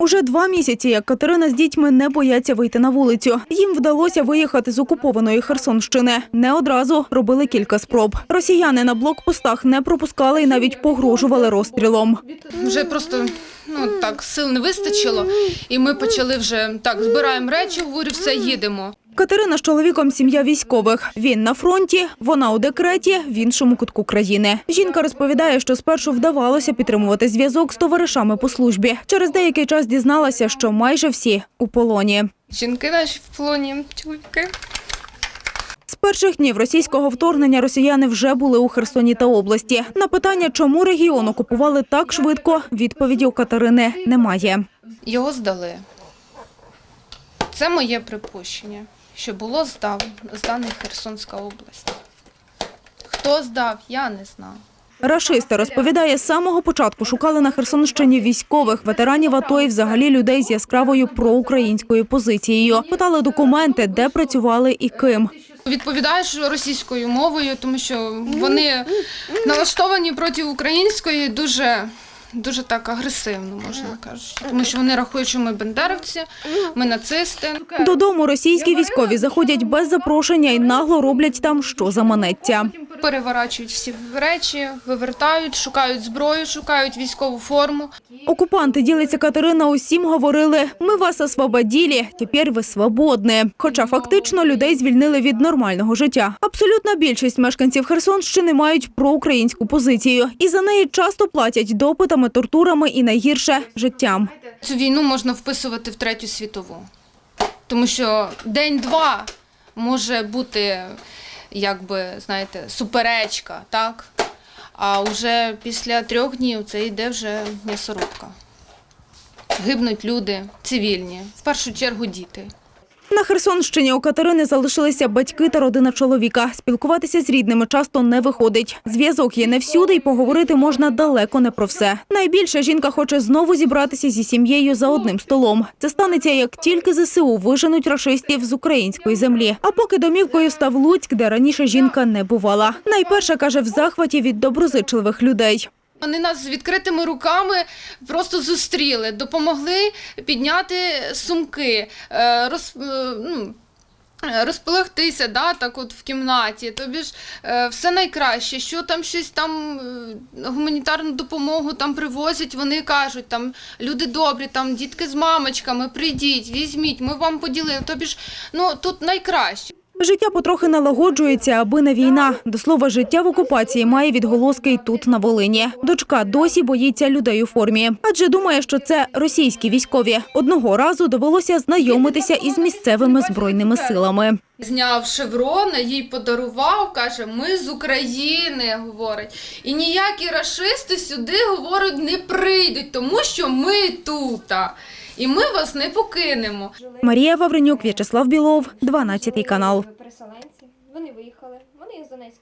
Уже два місяці, як Катерина з дітьми не бояться вийти на вулицю. Їм вдалося виїхати з окупованої Херсонщини. Не одразу робили кілька спроб. Росіяни на блокпостах не пропускали і навіть погрожували розстрілом. Вже просто ну так сил не вистачило, і ми почали вже так збираємо речі, говорю, все їдемо. Катерина з чоловіком сім'я військових. Він на фронті, вона у декреті в іншому кутку країни. Жінка розповідає, що спершу вдавалося підтримувати зв'язок з товаришами по службі. Через деякий час дізналася, що майже всі у полоні. Жінки наші в полоні, чоловіки. З перших днів російського вторгнення росіяни вже були у Херсоні та області. На питання, чому регіон окупували так швидко, відповіді у Катерини немає. Його здали. Це моє припущення, що було здав, здана Херсонська область. Хто здав, я не знаю. Рашисти розповідає, з самого початку шукали на Херсонщині військових, ветеранів АТО і взагалі людей з яскравою проукраїнською позицією. Питали документи, де працювали і ким. Відповідаєш російською мовою, тому що вони налаштовані проти української дуже. Дуже так агресивно, можна кажучи, тому що вони рахують, що ми бендерівці, ми нацисти. Додому російські військові заходять без запрошення і нагло роблять там, що заманеться. Переворачують всі речі, вивертають, шукають зброю, шукають військову форму. Окупанти, ділиться Катерина, усім говорили, ми вас освободили, тепер ви свободні. Хоча фактично людей звільнили від нормального життя. Абсолютна більшість мешканців Херсонщини мають проукраїнську позицію. І за неї часто платять допитами, тортурами і найгірше – життям. Цю війну можна вписувати в третю світову, тому що день-два може бути, якби знаєте, суперечка, так? А вже після трьох днів це йде вже м'ясорубка. Гибнуть люди цивільні, в першу чергу діти. На Херсонщині у Катерини залишилися батьки та родина чоловіка. Спілкуватися з рідними часто не виходить. Зв'язок є не всюди, і поговорити можна далеко не про все. Найбільше жінка хоче знову зібратися зі сім'єю за одним столом. Це станеться, як тільки ЗСУ виженуть рашистів з української землі. А поки домівкою став Луцьк, де раніше жінка не бувала. Найперше каже в захваті від доброзичливих людей. Вони нас з відкритими руками просто зустріли, допомогли підняти сумки, е, роз, е, ну, е, розполегтися да, так от в кімнаті. Тобі ж все найкраще, що там щось там гуманітарну допомогу там привозять, вони кажуть, там люди добрі, там дітки з мамочками, прийдіть, візьміть, ми вам поділили. Тобі ж ну тут найкраще. Життя потрохи налагоджується, аби не війна. До слова, життя в окупації має відголоски й тут на Волині. Дочка досі боїться людей у формі, адже думає, що це російські військові. Одного разу довелося знайомитися із місцевими збройними силами. Зняв шеврон, їй подарував, каже, ми з України, говорить. І ніякі рашисти сюди, говорить, не прийдуть, тому що ми тут. І ми вас не покинемо. Марія Вавренюк, В'ячеслав Білов, 12 канал. переселенці. Вони виїхали. Вони з Донецька